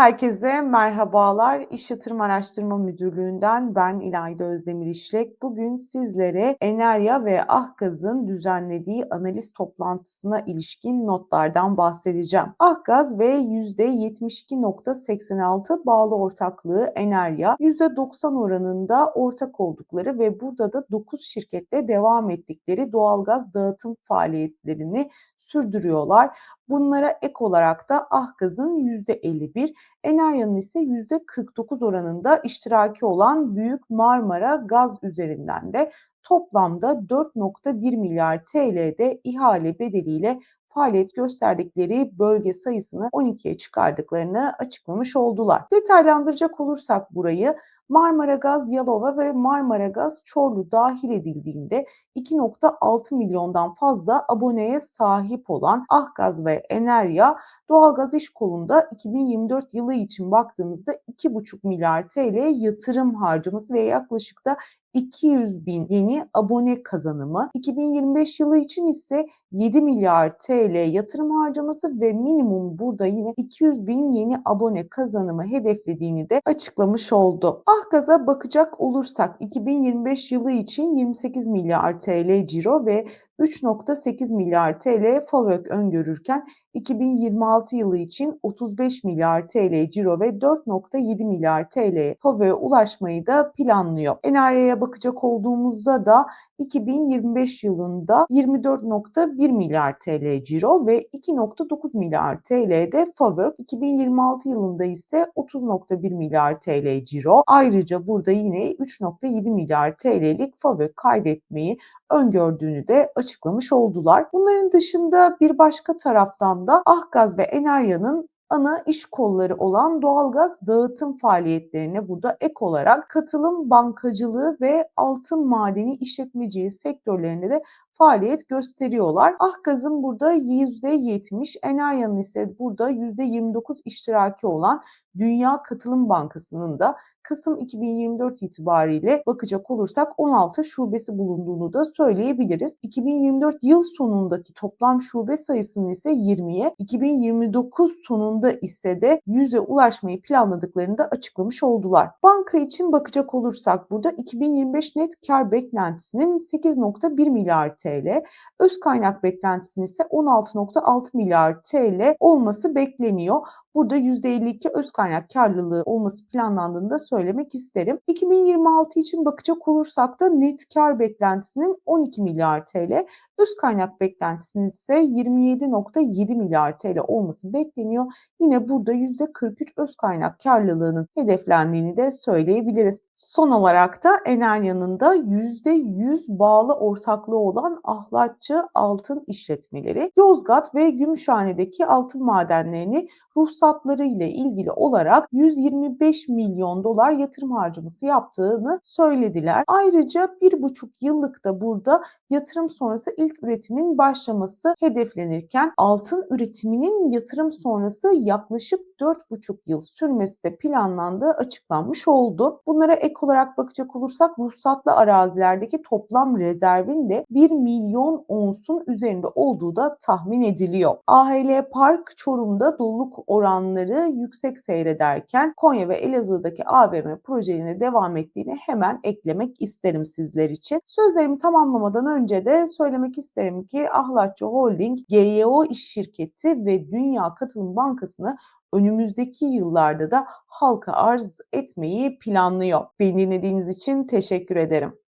Herkese merhabalar. İş Yatırım Araştırma Müdürlüğü'nden ben İlayda Özdemir İşlek. Bugün sizlere Enerya ve Ahgaz'ın düzenlediği analiz toplantısına ilişkin notlardan bahsedeceğim. Ahgaz ve %72.86 bağlı ortaklığı Enerya, %90 oranında ortak oldukları ve burada da 9 şirkette devam ettikleri doğalgaz dağıtım faaliyetlerini sürdürüyorlar. Bunlara ek olarak da Ahgaz'ın %51, Enerya'nın ise %49 oranında iştiraki olan Büyük Marmara Gaz üzerinden de toplamda 4.1 milyar TL'de ihale bedeliyle faaliyet gösterdikleri bölge sayısını 12'ye çıkardıklarını açıklamış oldular. Detaylandıracak olursak burayı Marmara Gaz Yalova ve Marmara Gaz Çorlu dahil edildiğinde 2.6 milyondan fazla aboneye sahip olan Ahgaz ve Enerya doğalgaz iş kolunda 2024 yılı için baktığımızda 2,5 milyar TL yatırım harcaması ve yaklaşık da 200 bin yeni abone kazanımı, 2025 yılı için ise 7 milyar TL yatırım harcaması ve minimum burada yine 200 bin yeni abone kazanımı hedeflediğini de açıklamış oldu. Ahgaz'a bakacak olursak 2025 yılı için 28 milyar TL ciro ve 3.8 milyar TL FAVÖK öngörürken 2026 yılı için 35 milyar TL ciro ve 4.7 milyar TL FAVÖK'e ulaşmayı da planlıyor. Enerjiye bakacak olduğumuzda da 2025 yılında 24.1 milyar TL ciro ve 2.9 milyar TL'de FAVÖK, 2026 yılında ise 30.1 milyar TL ciro. Ayrıca burada yine 3.7 milyar TL'lik FAVÖK kaydetmeyi öngördüğünü de açıklamış oldular. Bunların dışında bir başka taraftan da Ahgaz ve Enerya'nın ana iş kolları olan doğalgaz dağıtım faaliyetlerine burada ek olarak katılım bankacılığı ve altın madeni işletmeciliği sektörlerinde de faaliyet gösteriyorlar. Ahgaz'ın burada %70, Enerya'nın ise burada %29 iştiraki olan Dünya Katılım Bankası'nın da Kasım 2024 itibariyle bakacak olursak 16 şubesi bulunduğunu da söyleyebiliriz. 2024 yıl sonundaki toplam şube sayısının ise 20'ye, 2029 sonunda ise de 100'e ulaşmayı planladıklarını da açıklamış oldular. Banka için bakacak olursak burada 2025 net kar beklentisinin 8.1 milyar TL, öz kaynak beklentisinin ise 16.6 milyar TL olması bekleniyor. Burada %52 öz kaynak karlılığı olması planlandığını da söylemek isterim. 2026 için bakacak olursak da net kar beklentisinin 12 milyar TL, öz kaynak beklentisinin ise 27.7 milyar TL olması bekleniyor. Yine burada %43 öz kaynak karlılığının hedeflendiğini de söyleyebiliriz. Son olarak da Enerya'nın da %100 bağlı ortaklığı olan Ahlatçı Altın işletmeleri Yozgat ve Gümüşhane'deki altın madenlerini ruhsatları ile ilgili olarak 125 milyon dolar yatırım harcaması yaptığını söylediler. Ayrıca bir buçuk yıllık da burada yatırım sonrası ilk üretimin başlaması hedeflenirken altın üretiminin yatırım sonrası yaklaşık 4,5 yıl sürmesi de planlandığı açıklanmış oldu. Bunlara ek olarak bakacak olursak ruhsatlı arazilerdeki toplam rezervin de 1 milyon onsun üzerinde olduğu da tahmin ediliyor. AHL Park Çorum'da doluluk oranları yüksek seyrederken Konya ve Elazığ'daki AVM projelerine devam ettiğini hemen eklemek isterim sizler için. Sözlerimi tamamlamadan önce de söylemek isterim ki Ahlatçı Holding, GYO iş şirketi ve Dünya Katılım Bankası'nı önümüzdeki yıllarda da halka arz etmeyi planlıyor. Beni dinlediğiniz için teşekkür ederim.